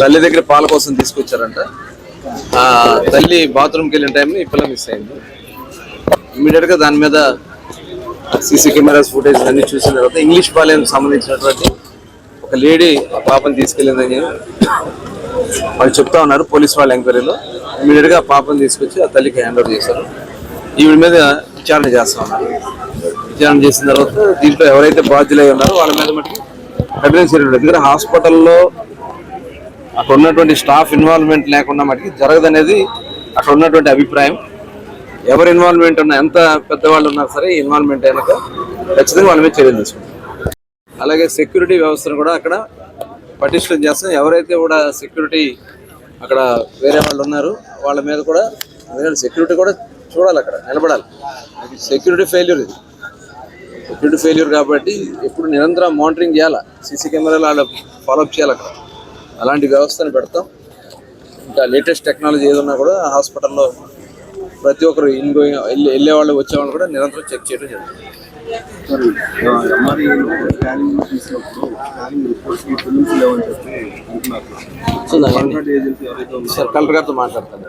తల్లి దగ్గర పాల కోసం తీసుకొచ్చారంట. ఆ తల్లి బాత్రూమ్కి వెళ్ళిన టైంలో ఈ పిల్ల మిస్ అయింది. ఇమీడియట్గా దాని మీద సీసీ కెమెరాస్ ఫుటేజ్ అన్ని చూసిన తర్వాత ఇంగ్లీష్ పాలెం సంబంధించినటువంటి ఒక లేడీ ఆ పాపని తీసుకెళ్ళిందని వాళ్ళు చెప్తా ఉన్నారు పోలీస్ వాళ్ళ ఎంక్వైరీలో. ఇమీడియట్గా ఆ పాపని తీసుకొచ్చి ఆ తల్లికి హ్యాండ్ ఓవర్ చేశారు. ఈవిడ మీద విచారణ చేస్తా ఉన్నారు. విచారణ చేసిన తర్వాత దీంట్లో ఎవరైతే బాధ్యులై ఉన్నారో వాళ్ళ మీద మటుకు కఠిన చర్యలు ఎందుకంటే హాస్పిటల్లో అక్కడ ఉన్నటువంటి స్టాఫ్ ఇన్వాల్వ్మెంట్ లేకుండా మటుకి జరగదనేది అక్కడ ఉన్నటువంటి అభిప్రాయం. ఎవరు ఇన్వాల్వ్మెంట్ ఉన్నా ఎంత పెద్దవాళ్ళు ఉన్నా సరే ఇన్వాల్వ్మెంట్ అయినాక ఖచ్చితంగా వాళ్ళ మీద చర్యలు తీసుకుంటాం అలాగే సెక్యూరిటీ వ్యవస్థను కూడా అక్కడ పటిష్టం చేస్తాం. ఎవరైతే కూడా సెక్యూరిటీ అక్కడ వేరే వాళ్ళు ఉన్నారు వాళ్ళ మీద కూడా సెక్యూరిటీ కూడా చూడాలి అక్కడ నిలబడాలి. సెక్యూరిటీ ఫెయిల్యూర్ ఇది. సెక్యూరిటీ ఫెయిల్యూర్ కాబట్టి ఎప్పుడు నిరంతరం మానిటరింగ్ చేయాలి? సీసీ కెమెరాలు వాళ్ళు ఫాలోఅప్ చేయాలి అక్కడ. అలాంటి వ్యవస్థను పెడతాం. ఇంకా లేటెస్ట్ టెక్నాలజీ ఏదన్నా కూడా హాస్పిటల్లో ప్రతి ఒక్కరు ఇన్ గోయింగ్ వెళ్ళే వెళ్ళే వాళ్ళు వచ్చే వాళ్ళు కూడా నిరంతరం చెక్ చేయడం జరుగుతుంది. సార్ కలెక్టర్ గారితో మాట్లాడతాను.